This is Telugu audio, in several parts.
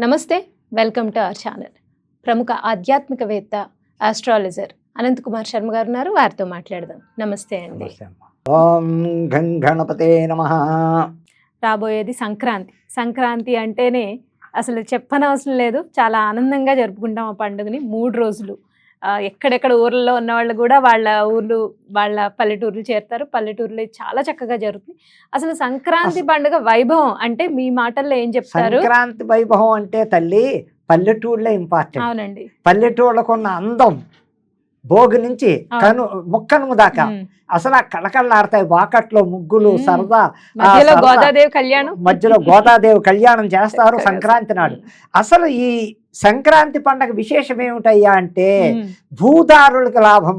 నమస్తే వెల్కమ్ టు అవర్ ఛానల్. ప్రముఖ ఆధ్యాత్మికవేత్త ఆస్ట్రాలజర్ అనంత్ కుమార్ శర్మ గారు ఉన్నారు. వారితో మాట్లాడదాం. నమస్తే అండి. ఓం గణపతే నమ. రాబోయేది సంక్రాంతి. సంక్రాంతి అంటేనే అసలు చెప్పనవసరం లేదు. చాలా ఆనందంగా జరుపుకుంటాం ఆ పండుగని మూడు రోజులు. ఎక్కడెక్కడ ఊర్లలో ఉన్న వాళ్ళు కూడా వాళ్ళ ఊర్లు వాళ్ళ పల్లెటూర్లు చేరుతారు. పల్లెటూర్లు చాలా చక్కగా జరుగుతుంది. అసలు సంక్రాంతి పండుగ వైభవం అంటే మీ మాటల్లో ఏం చెప్తారు? సంక్రాంతి వైభవం అంటే తల్లి పల్లెటూళ్ళే ఇంపార్టెంట్. అవునండి. పల్లెటూళ్ళకు ఉన్న అందం భోగి నుంచి. కను ముక్కనుము దాకా. అసలు ఆ కళకళలాడతాయి వాకట్లో ముగ్గులు. సరదా. గోదాదేవి కళ్యాణం మధ్యలో గోదాదేవి కళ్యాణం చేస్తారు సంక్రాంతి నాడు. అసలు ఈ సంక్రాంతి పండగ విశేషం ఏమిటయ్యా అంటే. భూదారులకు లాభం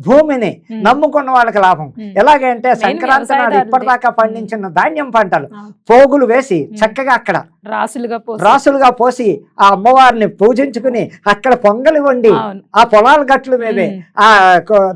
భూమిని. నమ్ముకున్న వాళ్ళకి లాభం. ఎలాగంటే సంక్రాంతి నాడు. ఇప్పటిదాకా. పండించిన ధాన్యం పంటలు. పోగులు వేసి. చక్కగా అక్కడ రాసులుగా రాసులుగా పోసి ఆ అమ్మవారిని పూజించుకుని అక్కడ పొంగలి వండి ఆ పొలాల గట్లు మేమే. ఆ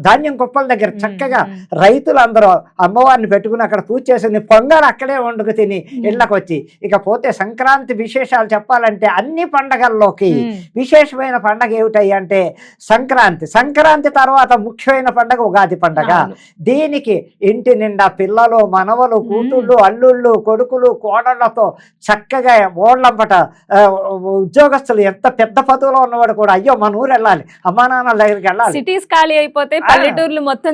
ధాన్యం కుప్పల దగ్గర. చక్కగా. రైతులందరూ అమ్మవారిని పెట్టుకుని అక్కడ పూజ చేసుకుని పొంగల్ అక్కడే వండుకు తిని. ఇళ్ళకి వచ్చి ఇక పోతే సంక్రాంతి విశేషాలు చెప్పాలంటే అన్ని పండగల్లోకి. విశేషమైన పండగ ఏమిటయ్యి అంటే సంక్రాంతి సంక్రాంతి తర్వాత ముఖ్యమైన పండగ ఉగాది పండగ. దీనికి ఇంటి నిండా పిల్లలు మనవలు కూతుళ్ళు అల్లుళ్ళు కొడుకులు కోడళ్ళతో చక్కగా ఓళ్ళంపట ఉద్యోగస్తులు ఎంత పెద్ద పదవిలో ఉన్నవాడు కూడా అయ్యో మన ఊరు వెళ్ళాలి అమ్మా నాన్నల దగ్గరికి వెళ్ళాలి సిటీస్ ఖాళీ అయిపోతే ఆ. పల్లెటూర్లు మొత్తం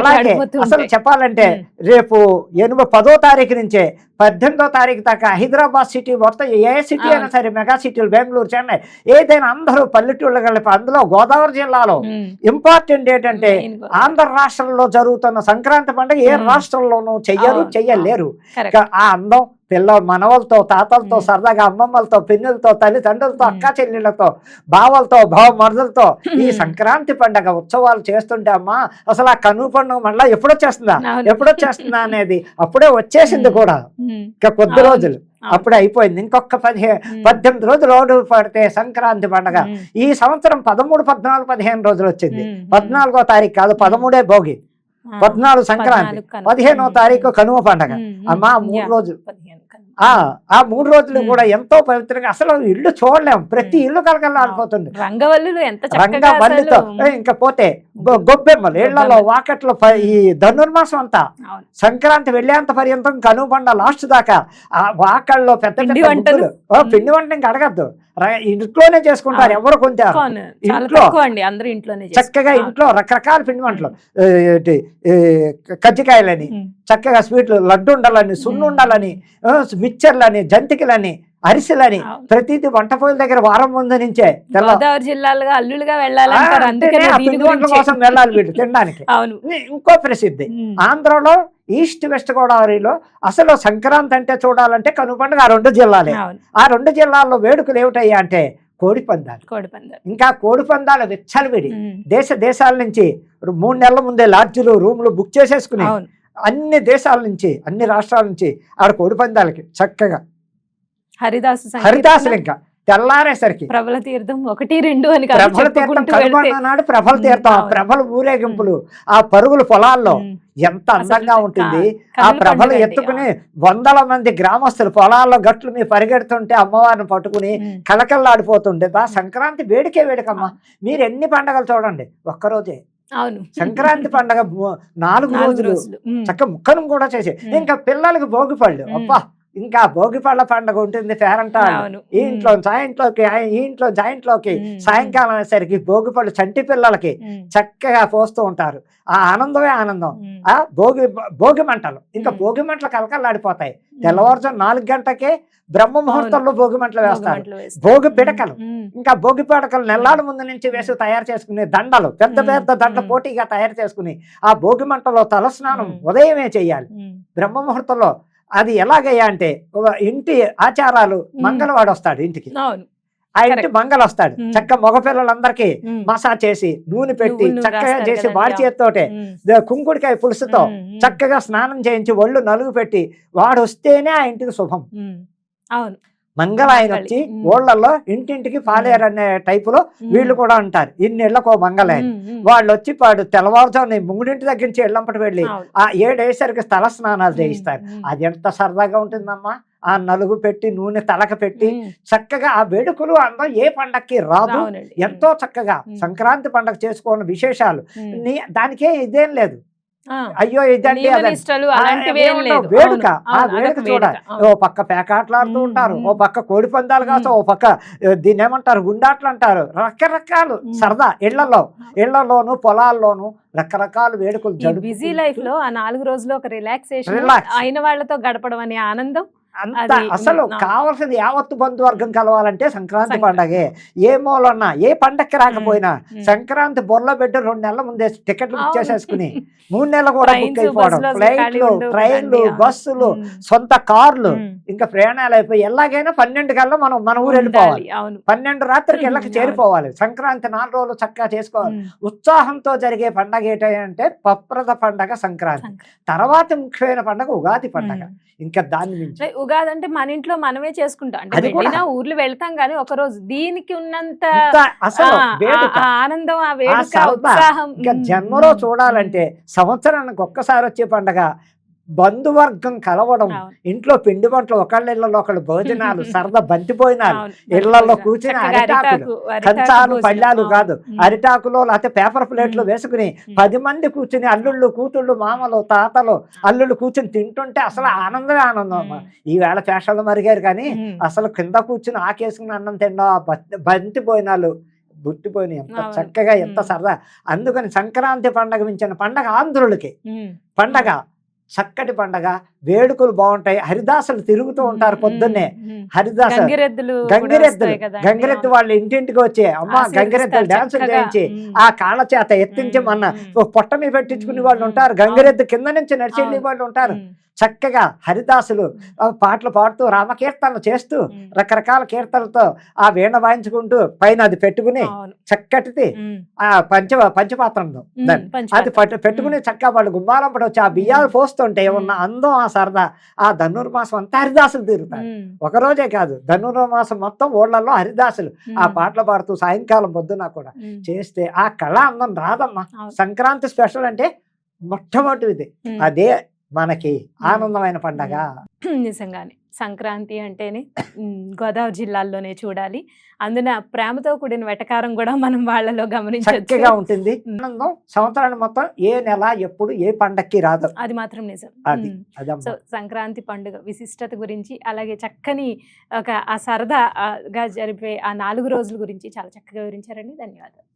అలాగే అసలు. చెప్పాలంటే. రేపు ఎనిమిది పదో తారీఖు నుంచే పద్దెనిమిదో తారీఖు దాకా హైదరాబాద్ సిటీ మొత్తం ఏ సిటీ అయినా. సరే మెగా సిటీలు బెంగళూరు చెన్నై ఏదైనా అందరూ పల్లెటూళ్ళు కలిపి అందులో గోదావరి జిల్లాలో. ఇంపార్టెంట్ ఏంటంటే గా. ఆంధ్ర రాష్ట్రంలో జరుగుతున్న సంక్రాంతి పండుగ ఏ మ్మ్. రాష్ట్రంలోనూ చెయ్యరు చెయ్యలేరు ఆ అందం పిల్ల మనవలతో తాతలతో మ్మ్. సరదాగా అమ్మమ్మలతో పిన్నులతో తల్లిదండ్రులతో మ్మ్. అక్క చెల్లెళ్ళతో బావలతో భావ మరదలతో ఈ. సంక్రాంతి పండగ ఉత్సవాలు చేస్తుంటే అమ్మా అసలు ఆ కను పండుగ మళ్ళా ఎప్పుడొచ్చేస్తుందా. ఎప్పుడొచ్చేస్తుందా అనేది అప్పుడే వచ్చేసింది. కూడా. ఇక కొద్ది. రోజులు. అప్పుడే అయిపోయింది ఇంకొక పదిహే. పద్దెనిమిది రోజులు ఓడు పడితే సంక్రాంతి పండగ. ఈ సంవత్సరం పదమూడు పద్నాలుగు పదిహేను రోజులు వచ్చింది. పద్నాలుగో తారీఖు కాదు పదమూడే భోగి. పద్నాలుగు సంక్రాంతి కనుమ. పదిహేనో. తారీఖు కనుమ పండగ. అమ్మా మూడు. రోజులు కనుమ. ఆ ఆ మూడు రోజులు. కూడా ఎంతో పవిత్రంగా అసలు ఇల్లు చూడలేం ప్రతి. ఇల్లు కలకల్లాడిపోతుంది రంగవల్లులు ఎంత రంగ చక్కగా వల్లితో అసలు- ఏ, ఇంకా పోతే గొ- గొబ్బెమ్మలు ఇళ్ళలో. వాకట్లో ఈ ధనుర్మాసం అంతా. సంక్రాంతి వెళ్ళేంత పర్యంతం కనుబండ లాస్ట్ దాకా ఆ వాకల్లో పెద్ద పిండి పిండి వంట ఇంకా అడగద్దు ఇంట్లోనే చేసుకుంటారు. ఎవరు కొంటారు. చాలా ఇంట్లో చక్కగా. ఇంట్లో రకరకాల పిండి వంటలు కజ్జికాయలని. చక్కగా స్వీట్లు లడ్డు ఉండాలని సున్నుండాలని మిక్చర్లని జంతికలని అరిసెలని. ప్రతిదీ వంట పొయ్యిల దగ్గర వారం ముందు నుంచే గోదావరి జిల్లాలుగా అల్లులుగా కోసం వెళ్ళాలి వీళ్ళు తినడానికి ఇంకో ప్రసిద్ధి. ఆంధ్రలో ఈస్ట్ వెస్ట్ గోదావరిలో అసలు సంక్రాంతి అంటే చూడాలంటే కనుపండుగ ఆ రెండు జిల్లాలే ఆ రెండు జిల్లాల్లో వేడుకలు ఏమిటయ్యా అంటే కోడి పందాలు. కోడి పందాలు. ఇంకా కోడి పందాల విచ్చలవిడి. దేశ దేశాల నుంచి మూడు నెలల ముందే లాడ్జీలు రూమ్లు బుక్ చేసేసుకుని అన్ని దేశాల నుంచి అన్ని రాష్ట్రాల నుంచి ఆడ కోడి పందాలకి చక్కగా. హరిదాసు హరిదాసులు ఇంకా తెల్లారేసరికి. ప్రబల తీర్థం ఒకటి రెండు అని కాదు ప్రభల తీర్థం చెప్పుకుంటూ వెళ్తే. కనుగొన్న నాడు ప్రభల ఉమ్, తీర్థం ఆ. ప్రభల ఊరేగింపులు ఆ పరుగులు పొలాల్లో. ఎంత అందంగా ఉంటుంది. ఆ ప్రభలు. ఎత్తుకుని వందల మంది గ్రామస్తులు పొలాల్లో గట్లు మీ పరిగెడుతుంటే అమ్మవారిని పట్టుకుని ఉమ్. కలకల్లాడిపోతుంటే దా సంక్రాంతి వేడికే వేడికమ్మా. మీరు ఎన్ని పండగలు చూడండి ఒక్కరోజే. అవును. సంక్రాంతి పండగ నాలుగు రోజులు. చక్క ముక్కను కూడా చేసి. ఇంకా పిల్లలకి భోగి పళ్ళు ఉమ్. అబ్బా ఇంకా భోగి పళ్ళ పండగ ఉంటుంది అవును. ఈ ఇంట్లో సాయంట్లోకి ఈ ఇంట్లో జాయింట్లోకి. సాయంకాలం అయ్యేసరికి భోగి పళ్ళు చంటి పిల్లలకి. చక్కగా పోస్తూ ఉంటారు. ఆ ఆనందమే ఆనందం. భోగి భోగి మంటలు ఇంకా. భోగి మంటలు కలకల్లాడిపోతాయి తెల్లవారుజాము నాలుగు గంటకే బ్రహ్మ ముహూర్తంలో భోగి మంటలు వేస్తారు. భోగి పిడకలు. ఇంకా భోగి పిడకలు నెల్లాడు ముందు నుంచి వేసి తయారు చేసుకునే దండలు పెద్ద. పెద్ద దండ. పోటీగా తయారు చేసుకుని ఆ భోగి మంటలో తలస్నానం. ఉదయమే చేయాలి. బ్రహ్మ ముహూర్తంలో అది ఎలాగయ్యా అంటే ఇంటి ఆచారాలు. మంగళవాడు వస్తాడు ఇంటికి ఆ ఇంటి. మంగళ వస్తాడు. చక్క మగపిల్లలందరికీ. మసాజ్ చేసి నూనె పెట్టి చక్కగా చేసి వాడి. చేతితోటే కుంకుడికాయ పులుసుతో. చక్కగా స్నానం చేయించి ఒళ్ళు నలుగు పెట్టి వాడు వస్తేనే ఆ ఇంటికి శుభం. అవును మంగళ ఆయన మంగళి. వచ్చి. ఊళ్ళల్లో ఇంటింటికి పాలేరు అనే టైపులో. వీళ్ళు కూడా ఉంటారు ఇన్నేళ్ళకు మంగళ ఆయన ఉమ్. ఉమ్. వాళ్ళు వచ్చి పాడు తెల్లవారుజామున ముంగుడింటి దగ్గర నుంచి ఎళ్ళంపటి వెళ్ళి. ఆ ఏడేసరికి స్థల స్నానాలు చేయిస్తారు. అది ఎంత సరదాగా ఉంటుందమ్మా ఆ నలుగు పెట్టి నూనె తలక పెట్టి చక్కగా ఆ వేడుకలు అందం ఏ పండక్కి రాదు. ఎంతో చక్కగా. సంక్రాంతి పండగ చేసుకోవడం విశేషాలు. నీ- దానికే ఇదేం లేదు. అయ్యో ఇదండి వేడుక. ఆ వేడుక చూడాలి. ఓ పక్క పేకాటలాడుతూ ఉంటారు. ఓ. పక్క కోడి పందాలు కాస్త ఓ పక్క ఆ, దీన్ని ఏమంటారు? గుండాట్లు అంటారు. రకరకాలు. సరదా. ఇళ్ళలో. ఇళ్ళలోను పొలాల్లోను రకరకాల వేడుకలు బిజీ లైఫ్లో ఆ నాలుగు రోజులు ఒక రిలాక్సేషన్. అయిన వాళ్ళతో గడపడం అనే ఆనందం అంత అసలు కావాల్సింది యావత్తు బంధువర్గం కలవాలంటే సంక్రాంతి. పండగే ఏ మూలన్నా ఏ పండక్కి రాకపోయినా. సంక్రాంతి బొర్ల పెట్టి రెండు నెలల ముందే టికెట్లు బుక్. చేసేసుకుని మూడు నెలలు కూడా బుక్ అయిపోవడం ఫ్లైట్లు ట్రైన్లు. బస్సులు సొంత కార్లు. ఇంకా ప్రయాణాలు అయిపోయి ఎలాగైనా పన్నెండు కల్లా మనం మన ఊరు వెళ్ళిపోవాలి పన్నెండు రాత్రికి ఇళ్ళకి. చేరిపోవాలి సంక్రాంతి నాలుగు రోజులు చక్కగా చేసుకోవాలి ఉత్సాహంతో జరిగే పండగ ఏంటంటే పప్రద పండగ సంక్రాంతి. తర్వాత ముఖ్యమైన పండగ ఉగాది పండగ. ఇంకా దాన్ని మించి అంటే ఉగాది అంటే మన ఇంట్లో మనమే చేసుకుంటాం అంటే. వెళ్ళినా ఊర్లు వెళ్తాం కానీ ఒక రోజు దీనికి ఉన్నంత ఆనందం ఆ వేడుక. ఉత్సాహం జన్మలో చూడాలంటే సంవత్సరానికి ఒక్కసారి వచ్చే పండగ బంధువర్గం కలవడం ఇంట్లో పిండి వంటలు ఒకళ్ళ ఇళ్ళలో ఒకళ్ళు భోజనాలు సరదా బంతిపోయినాలు అవును. ఇళ్ళలో. కూర్చుని అరిటాకులు, అరిటాకు, అరిటాకు కంచాలు. పళ్ళాలు. కాదు అరిటాకులో లేకపోతే పేపర్ ప్లేట్లు. వేసుకుని. పది మంది కూర్చుని అల్లుళ్ళు కూతుళ్ళు మామలు తాతలు అల్లుళ్ళు కూర్చుని తింటుంటే అసలు ఆనందమే ఆనందం అమ్మా. ఉమ్, ఈ వేళ ఫ్యాషన్లు మరిగారు కానీ. అసలు కింద కూర్చుని ఆకేసుకుని అన్నం తినడం ఆ బతి- బంతి పోయినాలు బుట్టిపోయినాయి ఎంత. చక్కగా ఎంత. సరదా అందుకని సంక్రాంతి పండగ మించిన పండగ ఆంధ్రులకి. పండగ చక్కటి పండగ వేడుకలు బాగుంటాయి హరిదాసులు తిరుగుతూ ఉంటారు పొద్దున్నే. హరిదాస గంగిరెద్దులు. గంగిరెద్దు వాళ్ళు ఇంటింటికి వచ్చి అమ్మ గంగిరెద్దులు డాన్స్ చక్కగా. చేయించి. ఆ కాళ్ళ చేత ఎత్తించి ఉమ్, మొన్న ఉమ్. ఓ పొట్ట మీద పెట్టించుకునే వాళ్ళు ఉంటారు. గంగిరెద్దు కింద నుంచి నడిచి వెళ్ళే ఉంటారు చక్కగా హరిదాసులు పాటలు పాడుతూ రామకీర్తనలు చేస్తూ. రకరకాల కీర్తనలతో ఆ వీణ వాయించుకుంటూ పైన అది పెట్టుకుని. చక్కటిది ఆ పంచ పంచపాత్రంలో. అది పెట్టుకుని చక్కగా వాళ్ళు గుమ్మాలంపట వచ్చి ఆ బియ్యాలు పోస్తుంటే ఉన్న అందం ఆ సరదా ఆ ధనుర్మాసం అంతా హరిదాసులు తిరుగుతారు ఉమ్, ఒక రోజే కాదు ధనుర్మాసం మొత్తం ఊళ్ళల్లో హరిదాసులు ఆ పాటలు పాడుతూ సాయంకాలం పొద్దున కూడా చేస్తే ఆ కళ అందం రాదమ్మా. సంక్రాంతి స్పెషల్ అంటే మొట్టమొదటిది. అదే మనకి ఆనందమైన పండగ. నిజంగానే. సంక్రాంతి అంటేనే గోదావరి జిల్లాల్లోనే చూడాలి. అందున ప్రేమతో కూడిన వెటకారం కూడా మనం వాళ్ళలో చక్కగా ఉంటుంది. ఆనందం సంవత్సరాన్ని మొత్తం ఏ నెల ఎప్పుడు ఏ పండక్కి రాదు. అది మాత్రం నిజం. సో సంక్రాంతి పండుగ విశిష్టత గురించి అలాగే చక్కని ఒక ఆ సరదాగా జరిపే ఆ నాలుగు రోజుల గురించి చాలా చక్కగా వివరించారండి. ధన్యవాదాలు.